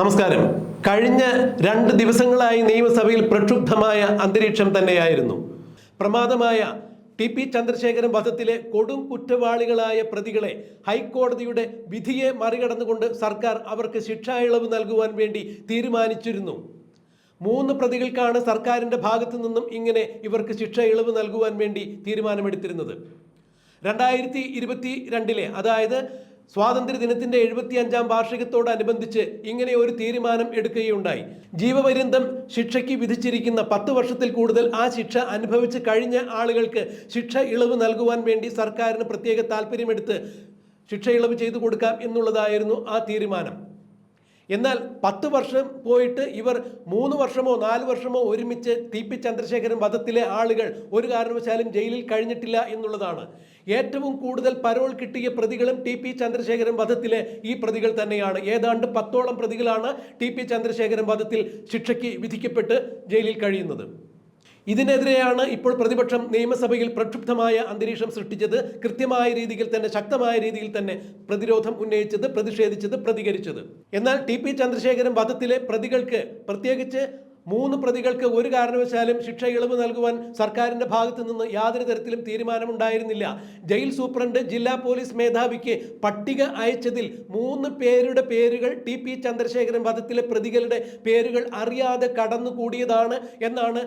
നമസ്കാരം. കഴിഞ്ഞ രണ്ട് ദിവസങ്ങളായി നിയമസഭയിൽ പ്രക്ഷുബ്ധമായ അന്തരീക്ഷം തന്നെയായിരുന്നു. പ്രമാദമായ ടി പി ചന്ദ്രശേഖരൻ വധത്തിലെ കൊടും കുറ്റവാളികളായ പ്രതികളെ ഹൈക്കോടതിയുടെ വിധിയെ മറികടന്നുകൊണ്ട് സർക്കാർ അവർക്ക് ശിക്ഷാ ഇളവ് നൽകുവാൻ വേണ്ടി തീരുമാനിച്ചിരുന്നു. മൂന്ന് പ്രതികൾക്കാണ് സർക്കാരിന്റെ ഭാഗത്തു നിന്നും ഇങ്ങനെ ഇവർക്ക് ശിക്ഷ ഇളവ് നൽകുവാൻ വേണ്ടി തീരുമാനമെടുത്തിരുന്നത്. രണ്ടായിരത്തി ഇരുപത്തി രണ്ടിലെ അതായത് സ്വാതന്ത്ര്യ ദിനത്തിന്റെ എഴുപത്തി അഞ്ചാം വാർഷികത്തോടനുബന്ധിച്ച് ഇങ്ങനെ ഒരു തീരുമാനം എടുക്കുകയുണ്ടായി. ജീവപര്യന്തം ശിക്ഷയ്ക്ക് വിധിച്ചിരിക്കുന്ന പത്ത് വർഷത്തിൽ കൂടുതൽ ആ ശിക്ഷ അനുഭവിച്ച് കഴിഞ്ഞ ആളുകൾക്ക് ശിക്ഷ ഇളവ് നൽകുവാൻ വേണ്ടി സർക്കാരിന് പ്രത്യേക താല്പര്യമെടുത്ത് ശിക്ഷ ഇളവ് ചെയ്തു കൊടുക്കാം എന്നുള്ളതായിരുന്നു ആ തീരുമാനം. എന്നാൽ പത്ത് വർഷം പോയിട്ട് ഇവർ മൂന്ന് വർഷമോ നാല് വർഷമോ ഒരുമിച്ച് ടി പി ചന്ദ്രശേഖരൻ വധത്തിലെ ആളുകൾ ഒരു കാരണവശാലും ജയിലിൽ കഴിഞ്ഞിട്ടില്ല എന്നുള്ളതാണ്. ഏറ്റവും കൂടുതൽ പരോൾ കിട്ടിയ പ്രതികളും ടി പി ചന്ദ്രശേഖരൻ വധത്തിലെ ഈ പ്രതികൾ തന്നെയാണ്. ഏതാണ്ട് പത്തോളം പ്രതികളാണ് ടി പി ചന്ദ്രശേഖരൻ വധത്തിൽ ശിക്ഷയ്ക്ക് വിധിക്കപ്പെട്ട് ജയിലിൽ കഴിയുന്നത്. ഇതിനെതിരെയാണ് ഇപ്പോൾ പ്രതിപക്ഷം നിയമസഭയിൽ പ്രക്ഷുബ്ധമായ അന്തരീക്ഷം സൃഷ്ടിച്ചത് കൃത്യമായ രീതിയിൽ തന്നെ ശക്തമായ രീതിയിൽ തന്നെ പ്രതിരോധം ഉന്നയിച്ചത് പ്രതിഷേധിച്ചത് പ്രതികരിച്ചത്. എന്നാൽ ടി പി ചന്ദ്രശേഖരൻ വധത്തിലെ പ്രതികൾക്ക് പ്രത്യേകിച്ച് മൂന്ന് പ്രതികൾക്ക് ഒരു കാരണവശാലും ശിക്ഷ ഇളവ് നൽകുവാൻ സർക്കാരിന്റെ ഭാഗത്തു നിന്ന് യാതൊരു തരത്തിലും തീരുമാനമുണ്ടായിരുന്നില്ല. ജയിൽ സൂപ്രണ്ട് ജില്ലാ പോലീസ് മേധാവിക്ക് പട്ടിക അയച്ചതിൽ മൂന്ന് പേരുടെ പേരുകൾ ടി പി ചന്ദ്രശേഖരൻ വധത്തിലെ പ്രതികളുടെ പേരുകൾ അറിയാതെ കടന്നുകൂടിയതാണ് എന്നാണ്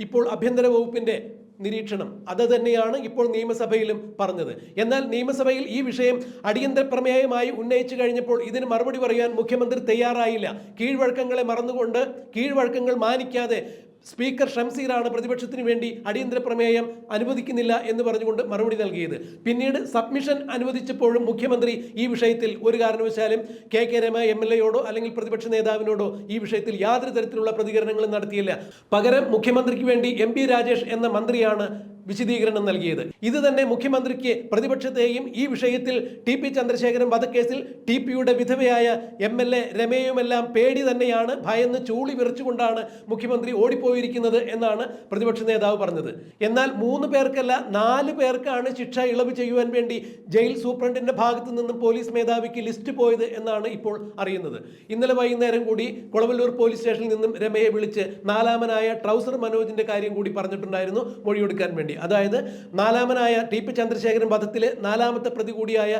ഇപ്പോൾ ആഭ്യന്തര വകുപ്പിന്റെ നിരീക്ഷണം അത് തന്നെയാണ് ഇപ്പോൾ നിയമസഭയിലും പറഞ്ഞത്. എന്നാൽ നിയമസഭയിൽ ഈ വിഷയം അടിയന്തര പ്രമേയമായി ഉന്നയിച്ചു കഴിഞ്ഞപ്പോൾ ഇതിന് മറുപടി പറയാൻ മുഖ്യമന്ത്രി തയ്യാറായില്ല. കീഴ്വഴക്കങ്ങളെ മറന്നുകൊണ്ട് കീഴ്വഴക്കങ്ങൾ മാനിക്കാതെ സ്പീക്കർ ഷംസീറാണ് പ്രതിപക്ഷത്തിന് വേണ്ടി അടിയന്തര പ്രമേയം അനുവദിക്കുന്നില്ല എന്ന് പറഞ്ഞുകൊണ്ട് മറുപടി നൽകിയത്. പിന്നീട് സബ്മിഷൻ അനുവദിച്ചപ്പോഴും മുഖ്യമന്ത്രി ഈ വിഷയത്തിൽ ഒരു കാരണവശാലും K K Rema M L എയോടോ അല്ലെങ്കിൽ പ്രതിപക്ഷ നേതാവിനോടോ ഈ വിഷയത്തിൽ യാതൊരു തരത്തിലുള്ള പ്രതികരണങ്ങളും നടത്തിയില്ല. പകരം മുഖ്യമന്ത്രിക്ക് വേണ്ടി എം രാജേഷ് എന്ന മന്ത്രിയാണ് വിശദീകരണം നൽകിയത്. ഇത് തന്നെ മുഖ്യമന്ത്രിക്ക് പ്രതിപക്ഷത്തെയും ഈ വിഷയത്തിൽ ടി പി ചന്ദ്രശേഖരൻ വധക്കേസിൽ ടി പിയുടെ വിധവയായ എം എൽ എ രമയുമെല്ലാം പേടി തന്നെയാണ് ഭയന്ന് ചൂളി വിറച്ചുകൊണ്ടാണ് മുഖ്യമന്ത്രി ഓടിപ്പോയിരിക്കുന്നത് എന്നാണ് പ്രതിപക്ഷ നേതാവ് പറഞ്ഞത്. എന്നാൽ മൂന്ന് പേർക്കല്ല നാല് പേർക്കാണ് ശിക്ഷ ഇളവ് ചെയ്യുവാൻ വേണ്ടി ജയിൽ സൂപ്രണ്ടിന്റെ ഭാഗത്തു നിന്നും പോലീസ് മേധാവിക്ക് ലിസ്റ്റ് പോയത് എന്നാണ് ഇപ്പോൾ അറിയുന്നത്. ഇന്നലെ വൈകുന്നേരം കൂടി കൊളവല്ലൂർ പോലീസ് സ്റ്റേഷനിൽ നിന്നും രമയെ വിളിച്ച് നാലാമനായ ട്രൗസർ മനോജിന്റെ കാര്യം കൂടി പറഞ്ഞിട്ടുണ്ടായിരുന്നു മൊഴിയെടുക്കാൻ വേണ്ടി. അതായത് നാലാമനായ ടി പി ചന്ദ്രശേഖരൻ വധത്തിലെ നാലാമത്തെ പ്രതി കൂടിയായ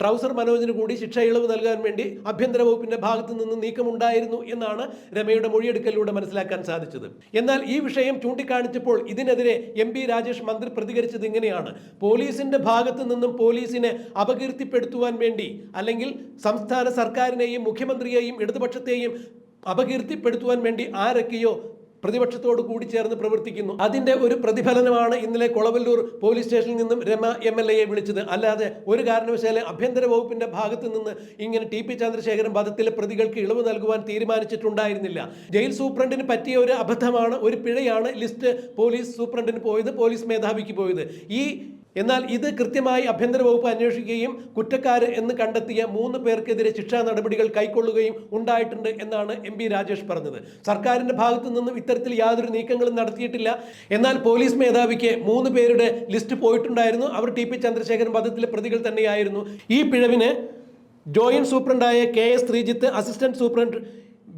ട്രൗസർ മനോജിന് കൂടി ശിക്ഷ ഇളവ് നൽകാൻ വേണ്ടി ആഭ്യന്തര വകുപ്പിന്റെ ഭാഗത്തു നിന്ന് നീക്കമുണ്ടായിരുന്നു എന്നാണ് രമയുടെ മൊഴിയെടുക്കലിലൂടെ മനസ്സിലാക്കാൻ സാധിച്ചത്. എന്നാൽ ഈ വിഷയം ചൂണ്ടിക്കാണിച്ചപ്പോൾ ഇതിനെതിരെ എം പി രാജേഷ് മന്ത്രി പ്രതികരിച്ചത് ഇങ്ങനെയാണ്. പോലീസിന്റെ ഭാഗത്തു നിന്നും പോലീസിനെ അപകീർത്തിപ്പെടുത്തുവാൻ വേണ്ടി അല്ലെങ്കിൽ സംസ്ഥാന സർക്കാരിനെയും മുഖ്യമന്ത്രിയെയും ഇടതുപക്ഷത്തെയും അപകീർത്തിപ്പെടുത്തുവാൻ വേണ്ടി ആരൊക്കെയോ പ്രതിപക്ഷത്തോട് കൂടി ചേർന്ന് പ്രവർത്തിക്കുന്നു. അതിന്റെ ഒരു പ്രതിഫലനമാണ് ഇന്നലെ കൊളവല്ലൂർ പോലീസ് സ്റ്റേഷനിൽ നിന്നും രമ എം എൽ എയെ വിളിച്ചത്. അല്ലാതെ ഒരു കാരണവശാലും ആഭ്യന്തര വകുപ്പിന്റെ ഭാഗത്ത് നിന്ന് ഇങ്ങനെ ടി പി ചന്ദ്രശേഖരൻ വധത്തിലെ പ്രതികൾക്ക് ഇളവ് നൽകുവാൻ തീരുമാനിച്ചിട്ടുണ്ടായിരുന്നില്ല. ജയിൽ സൂപ്രണ്ടിന് പറ്റിയ ഒരു അബദ്ധമാണ് ഒരു പിഴയാണ് ലിസ്റ്റ് പോലീസ് സൂപ്രണ്ടിന് പോയത് പോലീസ് മേധാവിക്ക് പോയത്. ഈ എന്നാൽ ഇത് കൃത്യമായി ആഭ്യന്തര വകുപ്പ് അന്വേഷിക്കുകയും കുറ്റക്കാര് എന്ന് കണ്ടെത്തിയ മൂന്ന് പേർക്കെതിരെ ശിക്ഷാ നടപടികൾ കൈക്കൊള്ളുകയും ഉണ്ടായിട്ടുണ്ട് എന്നാണ് എം പി രാജേഷ് പറഞ്ഞത്. സർക്കാരിന്റെ ഭാഗത്തു നിന്നും ഇത്തരത്തിൽ യാതൊരു നീക്കങ്ങളും നടത്തിയിട്ടില്ല. എന്നാൽ പോലീസ് മേധാവിക്ക് മൂന്ന് പേരുടെ ലിസ്റ്റ് പോയിട്ടുണ്ടായിരുന്നു. അവർ ടി പി ചന്ദ്രശേഖരൻ വധത്തിലെ പ്രതികൾ തന്നെയായിരുന്നു. ഈ പിഴവിന് joint സൂപ്രണ്ടായ K S Sreejith assistant superintendent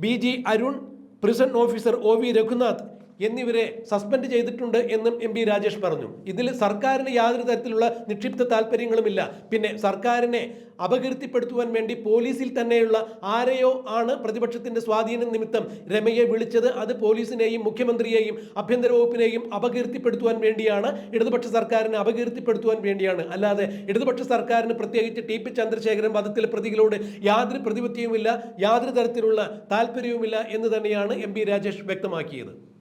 B G Arun prison officer O V Raghunath എന്നിവരെ സസ്പെൻഡ് ചെയ്തിട്ടുണ്ട് എന്നും എം പി രാജേഷ് പറഞ്ഞു. ഇതിൽ സർക്കാരിന് യാതൊരു തരത്തിലുള്ള നിക്ഷിപ്ത താല്പര്യങ്ങളുമില്ല പിന്നെ സർക്കാരിനെ അപകീർത്തിപ്പെടുത്തുവാൻ വേണ്ടി പോലീസിൽ തന്നെയുള്ള ആരെയോ ആണ് പ്രതിപക്ഷത്തിന്റെ സ്വാധീനം നിമിത്തം രമയെ വിളിച്ചത്. അത് പോലീസിനെയും മുഖ്യമന്ത്രിയെയും ആഭ്യന്തര വകുപ്പിനെയും അപകീർത്തിപ്പെടുത്തുവാൻ വേണ്ടിയാണ്. ഇടതുപക്ഷ സർക്കാരിനെ അപകീർത്തിപ്പെടുത്തുവാൻ വേണ്ടിയാണ്. അല്ലാതെ ഇടതുപക്ഷ സർക്കാരിന് പ്രത്യേകിച്ച് ടി പി ചന്ദ്രശേഖരൻ വധത്തിലെ പ്രതികളോട് യാതൊരു പ്രതിപത്തിയുമില്ല യാതൊരു തരത്തിലുള്ള താല്പര്യവുമില്ല എന്ന് തന്നെയാണ് എം രാജേഷ് വ്യക്തമാക്കിയത്.